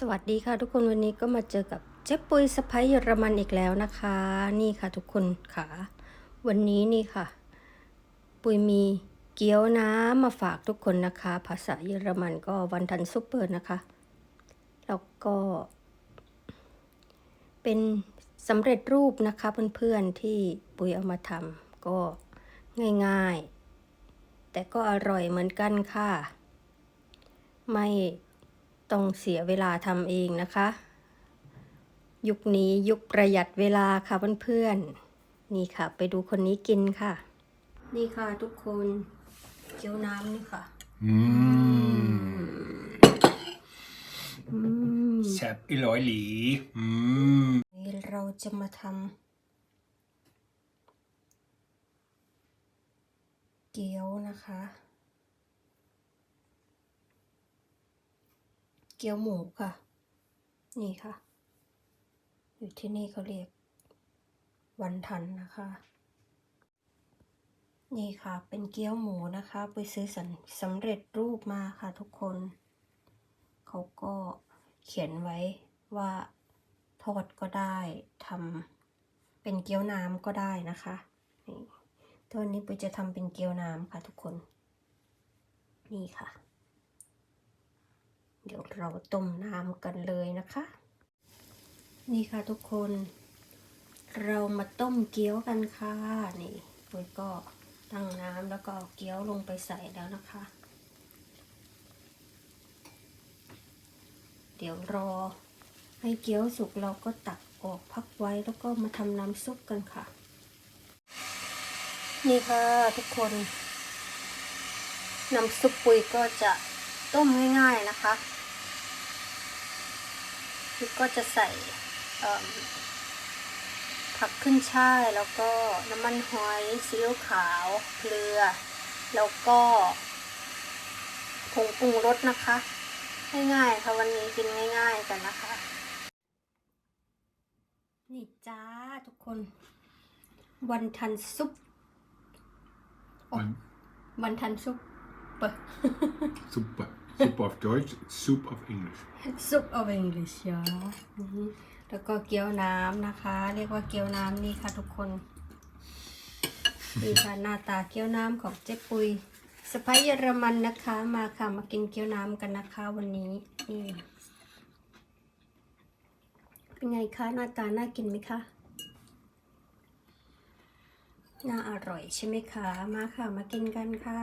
สวัสดีค่ะทุกคนวันนี้ก็มาเจอกับเจ๊ปุยสไปเยอรมันอีกแล้วนะคะ นี่ค่ะทุกคนค่ะ วันนี้นี่ค่ะ ปุยมีเกี๊ยวน้ำมาฝากทุกคนนะคะ ภาษาเยอรมันก็วันทันซุปเปอร์นะคะ แล้วก็ เป็นสำเร็จรูปนะคะเพื่อนๆที่ปุยเอามาทำก็ง่ายๆ แต่ก็อร่อยเหมือนกันค่ะ ไม่ ต้องเสียเวลาทำเองนะคะ ยุคนี้ยุคประหยัดเวลาค่ะเพื่อนๆนี่ค่ะ ไปดูคนนี้กินค่ะ นี่ค่ะทุกคนเกี๊ยวน้ำนี่ค่ะ Mm. อืมแซ่บอีหลอยหลีอืมนี่เราจะมาทำเกี๊ยวนะคะ กี๊ยวหมูค่ะ นี่ค่ะ อยู่ที่นี่เขาเรียก วันทันนะคะ นี่ค่ะ เป็นเกี๊ยวหมูนะคะ ไปซื้อสำสำเร็จรูปมาค่ะทุกคน เขาก็เขียนไว้ว่าทอดก็ได้ทำเป็นเกี๊ยวน้ำก็ได้นะคะนี่ตัวนี้ปุยจะทำเป็นเกี๊ยวน้ำค่ะทุกคน นี่ค่ะ เดี๋ยวเราต้มน้ำกันเลยนะคะ นี่ค่ะทุกคน เรามาต้มเกี๊ยวกันค่ะ นี่ปุยก็ตั้งน้ำแล้วก็เอาเกี๊ยวลงไปใส่แล้วนะคะ เดี๋ยวรอให้เกี๊ยวสุกเราก็ตักออกพักไว้แล้วก็มาทำน้ำซุปกันค่ะ นี่ค่ะทุกคน น้ำซุปปุยก็จะ ต้มง่ายๆนะคะปุยก็จะใส่เอิ่มผักขึ้นช่ายแล้วก็น้ำมันหอยซีอิ๊วขาวเกลือ แล้วก็ผงปรุงรสนะคะ ง่ายๆค่ะวันนี้กินง่าย ๆกันนะคะ นี่จ้าทุกคน วันทันซุปวันวันทันซุปเปิด Super. Soup of Deutsch, Soup of English. ซุปเอาเองเลยจ้าอือฮึแล้วก็เกี๊ยวน้ำนะคะ เรียกว่าเกี๊ยวน้ำนี่ค่ะทุกคนนี่ค่ะหน้าตาเกี๊ยวน้ำของเจ๊ปุยสไปเยอรมันนะคะ มาค่ะมากินเกี๊ยวน้ำกันนะคะวันนี้นี่เป็นไงคะหน้าตาน่ากินไหมคะน่าอร่อยใช่ไหมคะ มาค่ะมากินกันค่ะ